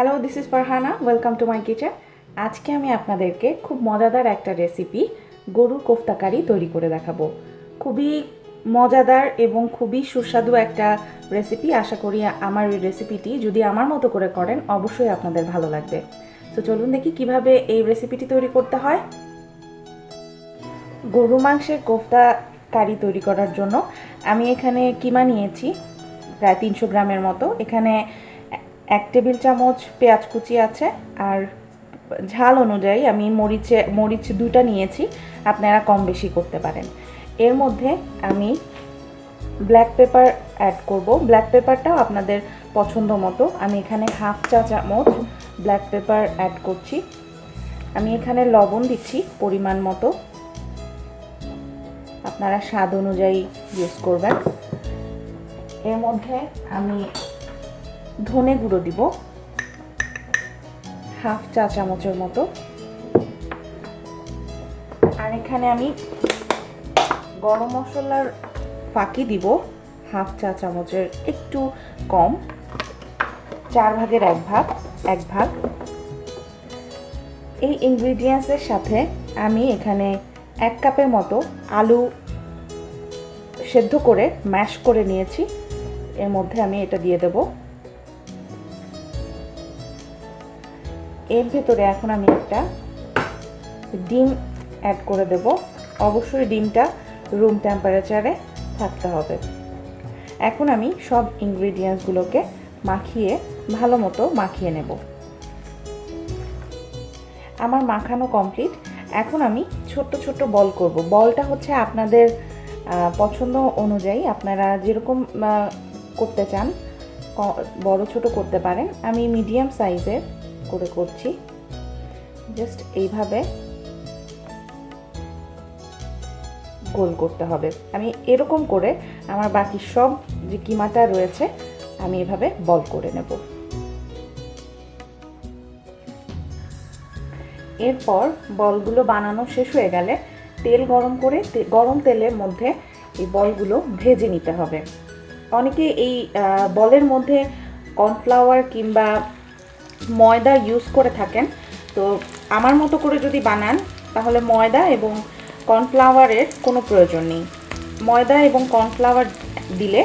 Hello this is Farhana welcome to my kitchen আজকে আমি আপনাদেরকে খুব মজাদার একটা রেসিপি গরুর কোফতাকারি তৈরি করে দেখাবো। খুবই মজাদার এবং খুবই সুস্বাদু একটা রেসিপি আশা করি আমার এই রেসিপিটি যদি আমার মতো করে করেন, অবশ্যই আপনাদের ভালো লাগবে। তো চলুন দেখি কীভাবে এই রেসিপিটি তৈরি করতে হয়। গরু মাংসের কোফতা কারি তৈরি করার জন্য আমি এখানে কিমা নিয়েছি, প্রায় তিনশো গ্রামের মতো। এখানে এক টেবিল চামচ পেঁয়াজ কুচি আছে, আর ঝাল অনুযায়ী আমি মরিচে, মরিচ দুটা নিয়েছি, আপনারা কম বেশি করতে পারেন। এর মধ্যে আমি ব্ল্যাক পেপার অ্যাড করব। ব্ল্যাক পেপারটাও আপনাদের পছন্দ মতো। আমি এখানে হাফ চা চামচ ব্ল্যাক পেপার অ্যাড করছি। আমি এখানে লবণ দিচ্ছি পরিমাণ মতো। আপনারা স্বাদ অনুযায়ী ইউজ করবেন। এর মধ্যে আমি ধনে গুঁড়ো দিব। হাফ চা চামচের মতো। আর এখানে আমি গরম মশলার ফাঁকি দিব। হাফ চা চামচের একটু কম। চার ভাগের এক ভাগ এক ভাগ। এই ইনগ্রিডিয়েন্টসের সাথে আমি এখানে এক কাপের মতো আলু সেদ্ধ করে ম্যাশ করে নিয়েছি। এর মধ্যে আমি এটা দিয়ে দেব। এর ভেতরে এখন আমি একটা ডিম অ্যাড করে দেব। অবশ্যই ডিমটা রুম টেম্পারেচারে থাকতে হবে। এখন আমি সব ইনগ্রিডিয়েন্টসগুলোকে মাখিয়ে ভালো মতো মাখিয়ে নেব। আমার মাখানো কমপ্লিট এখন আমি ছোট্ট ছোট্ট বল করব। বলটা হচ্ছে আপনাদের পছন্দ অনুযায়ী আপনারা যেরকম করতে চান বড় ছোট করতে পারেন। আমি মিডিয়াম সাইজের করে করছি। জাস্ট এইভাবে গোল করতে হবে। আমি এরকম করে আমার বাকি সব যে কিমাটা রয়েছে, আমি এভাবে বল করে নেব। এরপর বলগুলো বানানো শেষ হয়ে গেলে তেল গরম করে গরম তেলের মধ্যে এই বলগুলো ভেজে নিতে হবে। অনেকে এই বলের মধ্যে কর্নফ্লাওয়ার কিংবা ময়দা ইউজ করে থাকেন। তো আমার মতো করে যদি বানান, তাহলে ময়দা এবং কর্নফ্লাওয়ারের কোনো প্রয়োজন নেই। ময়দা এবং কর্নফ্লাওয়ার দিলে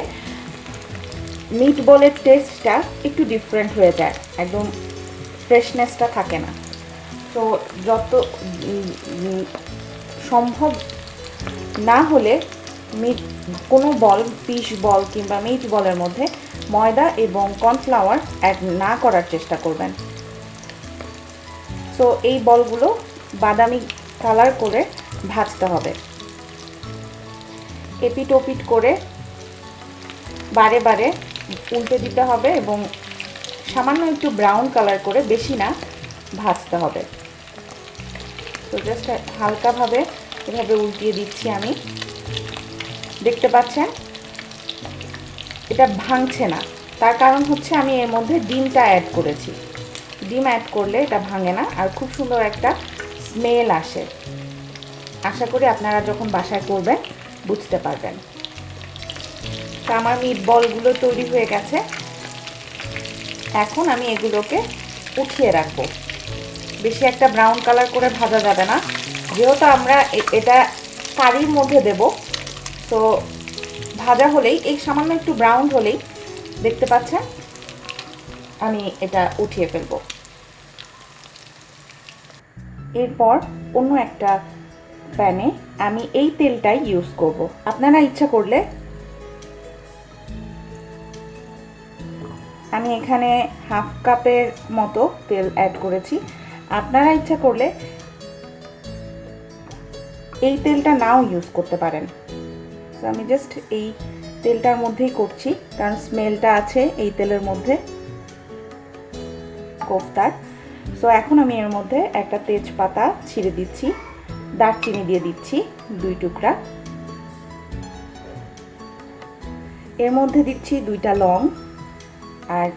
মিট বলের টেস্টটা একটু ডিফারেন্ট হয়ে যায়। একদম ফ্রেশনেসটা থাকে না। তো যত সম্ভব না হলে মিট কোনো বল পিস বল কিংবা মিট বলের মধ্যে ময়দা এবং কর্নফ্লাওয়ার অ্যাড না করার চেষ্টা করবেন। সো এই বলগুলো বাদামি কালার করে ভাজতে হবে। এপিট ওপিট করে বারে বারে উল্টে দিতে হবে এবং সামান্য একটু ব্রাউন কালার করে বেশি না ভাজতে হবে। তো জাস্ট হালকাভাবে এভাবে উল্টিয়ে দিচ্ছি আমি। দেখতে পাচ্ছেন? এটা ভাঙছে না। তার কারণ হচ্ছে আমি এর মধ্যে ডিমটা অ্যাড করেছি। ডিম অ্যাড করলে এটা ভাঙে না আর খুব সুন্দর একটা স্মেল আসে। আশা করি আপনারা যখন বাসায় করবেন, বুঝতে পারবেন। তো আমার মিট বলগুলো তৈরি হয়ে গেছে। এখন আমি এগুলোকে উঠিয়ে রাখব। বেশি একটা ব্রাউন কালার করে ভাজা যাবে না। যেহেতু আমরা এটা কারির মধ্যে দেব তো ভাজা হলেই, এই সামান্য একটু ব্রাউন হলেই দেখতে পাচ্ছেন, আমি এটা উঠিয়ে ফেলব। এরপর অন্য একটা প্যানে আমি এই তেলটাই ইউজ করব। আপনারা ইচ্ছা করলে আমি এখানে হাফ কাপের মতো তেল অ্যাড করেছি। আপনারা ইচ্ছা করলে এই তেলটা নাও ইউজ করতে পারেন। তো আমি জাস্ট এই তেলটার মধ্যেই করছি, কারণ স্মেলটা আছে এই তেলের মধ্যে। কোফতার। সো এখন আমি এর মধ্যে একটা তেজপাতা ছিঁড়ে দিচ্ছি, দারচিনি দিয়ে দিচ্ছি, দুই টুকরা। এর মধ্যে দিচ্ছি দুইটা লং আর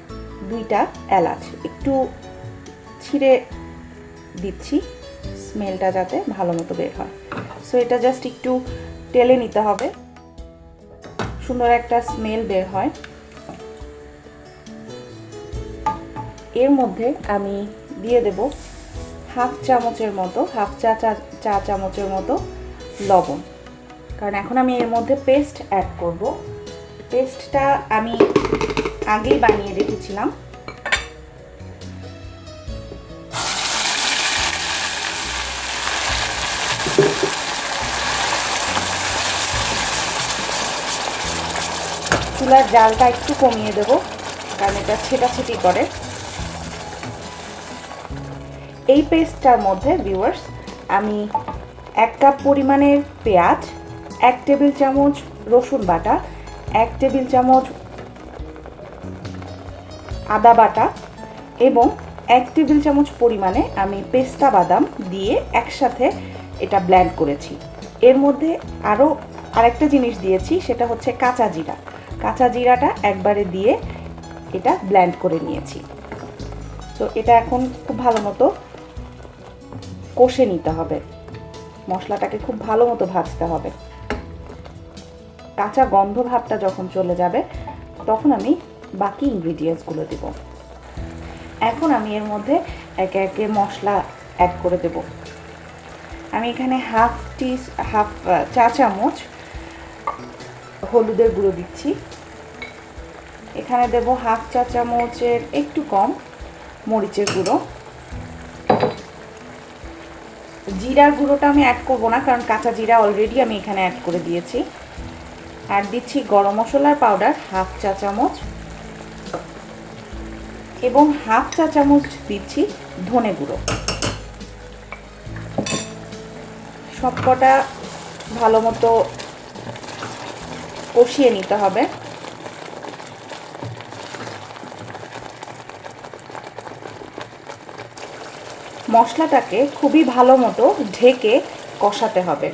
দুইটা এলাচ। একটু ছিঁড়ে দিচ্ছি স্মেলটা যাতে ভালো মতো বের হয়। সো এটা জাস্ট একটু টেলে নিতে হবে। সুন্দর একটা স্মেল বের হয়। এর মধ্যে আমি দিয়ে দেব হাফ চামচের মতো, হাফ চা চা চা চামচের মতো লবণ। কারণ এখন আমি এর মধ্যে পেস্ট অ্যাড করব। পেস্টটা আমি আগেই বানিয়ে রেখেছিলাম। চুলার জালটা একটু কমিয়ে দেব, কারণ এটা ছেটাছেটি করে। এই পেস্টটার মধ্যে ভিউয়ার্স আমি এক কাপ পরিমাণের পেঁয়াজ, এক টেবিল চামচ রসুন বাটা, এক টেবিল চামচ আদা বাটা এবং এক টেবিল চামচ পরিমাণে আমি পেস্তা বাদাম দিয়ে একসাথে এটা ব্ল্যান্ড করেছি। এর মধ্যে আরও আরেকটা জিনিস দিয়েছি, সেটা হচ্ছে কাঁচা জিরা। কাঁচা জিরাটা একবারে দিয়ে এটা ব্ল্যান্ড করে নিয়েছি। তো এটা এখন খুব ভালো মতো কষে নিতে হবে। মশলাটাকে খুব ভালো মতো ভাজতে হবে। কাঁচা গন্ধ ভাবটা যখন চলে যাবে, তখন আমি বাকি ইনগ্রিডিয়েন্টসগুলো দেব। এখন আমি এর মধ্যে একে একে মশলা অ্যাড করে দেব। আমি এখানে হাফ টি হাফ চা চামচ হলুদের গুঁড়ো দিচ্ছি। এখানে দেব হাফ চা চামচের একটু কম মরিচের গুঁড়ো। জিরার গুঁড়োটা আমি অ্যাড করব না, কারণ কাঁচা জিরা অলরেডি আমি এখানে অ্যাড করে দিয়েছি। আর দিচ্ছি গরম মশলার পাউডার হাফ চা চামচ। এবং হাফ চা চামচ দিচ্ছি ধনে গুঁড়ো। সবকটা ভালো মতো কষিয়ে নিতে হবে। মশলাটাকে খুবই ভালো মতো ঢেকে কষাতে হবে।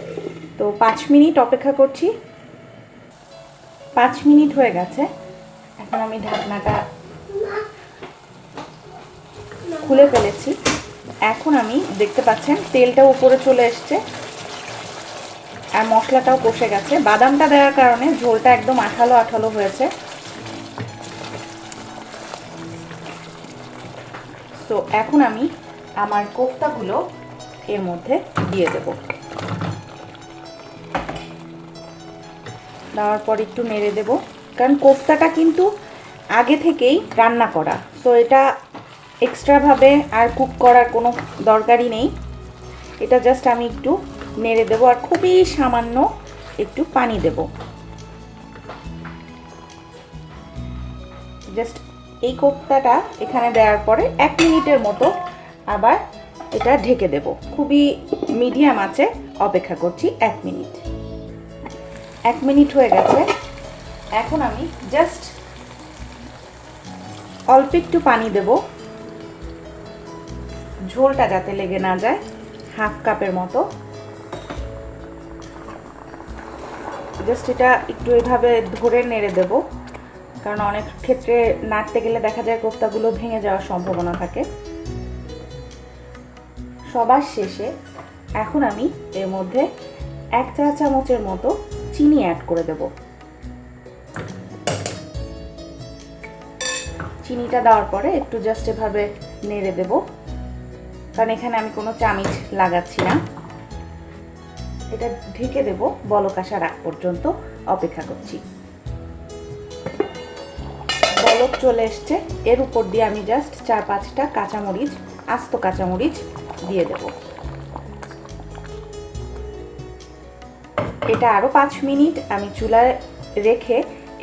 তো পাঁচ মিনিট অপেক্ষা করছি। পাঁচ মিনিট হয়ে গেছে। এখন আমি ঢাকনাটা খুলে ফেলেছি। এখন আমি দেখতে পাচ্ছেন তেলটা উপরে চলে এসছে। আর মশলাটাও কষে গেছে। বাদামটা দেওয়ার কারণে ঝোলটা একদম আঠালো আঠালো হয়েছে। তো এখন আমি আমার কোফতাগুলো এর মধ্যে দিয়ে দেব। দেওয়ার পর একটু নেড়ে দেব। কারণ কোফতাটা কিন্তু আগে থেকেই রান্না করা। তো এটা এক্সট্রাভাবে আর কুক করার কোনো দরকারই নেই। এটা জাস্ট আমি একটু নেড়ে দেবো আর খুবই সামান্য একটু পানি দেব। জাস্ট এই কোপ্তাটা এখানে দেওয়ার পরে এক মিনিটের মতো আবার এটা ঢেকে দেব। খুবই মিডিয়াম আছে, অপেক্ষা করছি এক মিনিট। এক মিনিট হয়ে গেছে। এখন আমি জাস্ট অল্প একটু পানি দেব। ঝোলটা যাতে লেগে না যায়। হাফ কাপের মতো। জাস্ট এটা একটু এভাবে ধরে নেড়ে দেব, কারণ অনেক ক্ষেত্রে নাড়তে গেলে দেখা যায় কোফতাগুলো ভেঙে যাওয়ার সম্ভাবনা থাকে। সবার শেষে এখন আমি এর মধ্যে এক চা চামচের মতো চিনি অ্যাড করে দেব। চিনিটা দেওয়ার পরে একটু জাস্ট এভাবে নেড়ে দেব। কারণ এখানে আমি কোনো চামিচ লাগাচ্ছি না। এটা ঢেকে দেব বলক আসার আগ পর্যন্ত অপেক্ষা করছি। বলক চলে এসছে। এর উপর দিয়ে আমি জাস্ট চার পাঁচটা কাঁচামরিচ, আস্ত কাঁচামরিচ দিয়ে দেব। এটা আরও পাঁচ মিনিট আমি চুলায় রেখে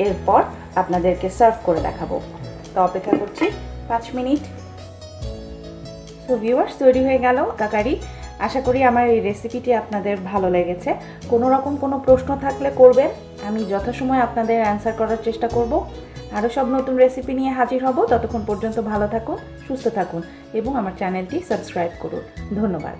এরপর আপনাদেরকে সার্ভ করে দেখাবো। তো অপেক্ষা করছি পাঁচ মিনিট। তো ভিউয়ার্স তৈরি হয়ে গেল কাকারি। আশা করি আমার এই রেসিপিটি আপনাদের ভালো লেগেছে। কোনো রকম কোনো প্রশ্ন থাকলে করবেন। আমি যথাসময় আপনাদের অ্যান্সার করার চেষ্টা করব। আরও সব নতুন রেসিপি নিয়ে হাজির হব। ততক্ষণ পর্যন্ত ভালো থাকুন, সুস্থ থাকুন এবং আমার চ্যানেলটি সাবস্ক্রাইব করুন। ধন্যবাদ।